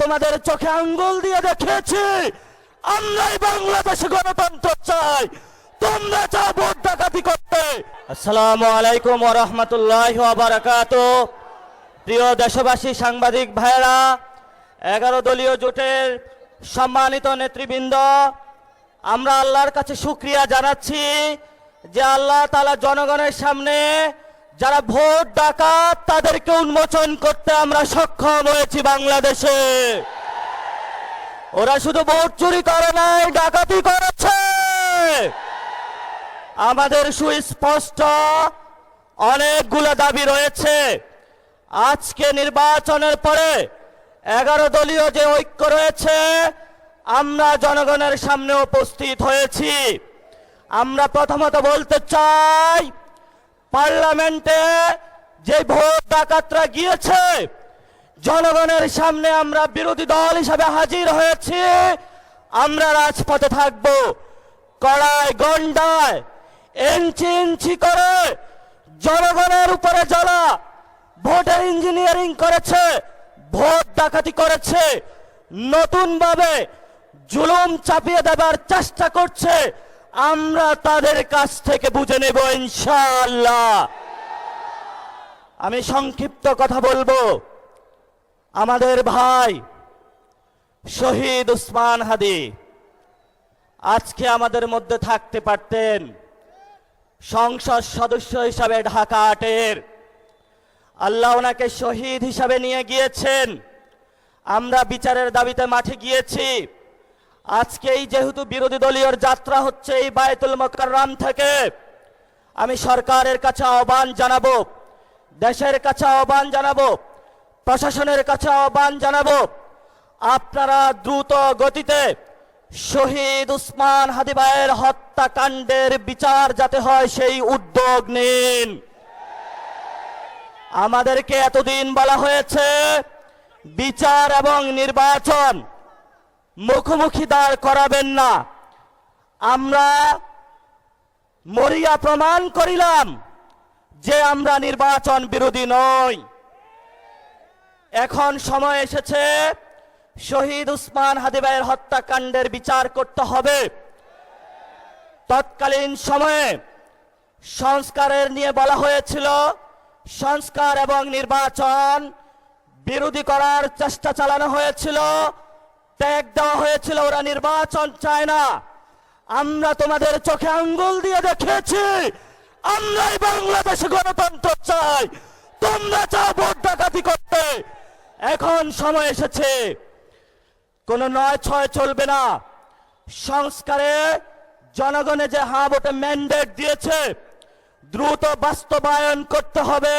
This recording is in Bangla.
তোমাদের চোখে আঙ্গুল দিয়ে দেখিয়েছি, আমরাই বাংলাদেশে গণতন্ত্র চাই। তোমরা চাও ভোট ডাকাতি করতে। আসসালামু আলাইকুম রাহমাতুল্লাহি প্রিয় দেশবাসী, সাংবাদিক ভাইয়েরা, এগারো দলীয় জোটের সম্মানিত নেতৃবৃন্দ, আমরা আল্লাহর কাছে শুক্রিয়া জানাচ্ছি যে আল্লাহ তালা জনগণের সামনে যারা ভোট ডাকাত, তাদেরকে উন্মোচন করতে আমরা সক্ষম হয়েছি বাংলাদেশে। ওরা শুধু ভোট চুরি করে নাই, ডাকাতি করেছে। আমাদের সুস্পষ্ট অনেকগুলো দাবি রয়েছে। আজকে নির্বাচনের পরে এগারো দলীয় যে ঐক্য রয়েছে, আমরা জনগণের সামনে উপস্থিত হয়েছি। আমরা প্রথমত বলতে চাই পার্লামেন্টে যে ভোট ডাকাতরা গিয়েছে, জনগণের সামনে আমরা বিরোধী দল হিসাবে হাজির হয়েছি। আমরা রাজপথে থাকব, কড়ায় গন্ডায়, ইঞ্চি ইঞ্চি করে জনগণের উপরে যারা ভোটের ইঞ্জিনিয়ারিং করেছে, ভোট ডাকাতি করেছে, নতুনভাবে জুলুম চাপিয়ে দেবার চেষ্টা করছে আমরা তাদের কাছ থেকে বুঝে নেব ইনশাআল্লাহ। আমি সংক্ষিপ্ত কথা বলব। আমাদের ভাই শহীদ উসমান হাদি আজকে আমাদের মধ্যে থাকতে পারতেন সংসদ সদস্য হিসাবে ঢাকা আটের। আল্লাহ ওনাকে শহীদ হিসাবে নিয়ে গিয়েছেন। আমরা বিচারের দাবিতে মাঠে গিয়েছি। আজকেই যেহেতু বিরোধী দলীয় যাত্রা হচ্ছে এই বায়তুল মোকাররাম থেকে, আমি সরকারের কাছে আহ্বান জানাব, দেশের কাছে আহ্বান জানাব, প্রশাসনের কাছে আহ্বান জানাব, আপনারা দ্রুত গতিতে শহীদ উসমান হাদিবায়ের হত্যাকাণ্ডের বিচার যাতে হয় সেই উদ্যোগ নিন। আমাদেরকে এতদিন বলা হয়েছে, বিচার এবং নির্বাচন মুখোমুখি দাঁড় করাবেন না। আমরা মরিয়া প্রমাণ করিলাম যে আমরা নির্বাচন বিরোধী নই। এখন সময় এসেছে, শহীদ উসমান হাদিবাইয়ের হত্যাকাণ্ডের বিচার করতে হবে। তৎকালীন সময়ে সংস্কারের নিয়ে বলা হয়েছিল, সংস্কার এবং নির্বাচন বিরোধী করার চেষ্টা চালানো হয়েছিল। ট্যাগ দেওয়া হয়েছিল, ওরা নির্বাচন চায় না। আমরা তোমাদের চোখে আঙ্গুল দিয়ে দেখিয়েছি আমরাই বাংলাদেশে গণতন্ত্র চাই। তোমরা চাও ভোট ডাকাতি করতে। এখন সময় এসেছে। কোন নয় ছয় চলবে না। সংস্কারে জনগণে যে হা ভোটে ম্যান্ডেট দিয়েছে, দ্রুত বাস্তবায়ন করতে হবে।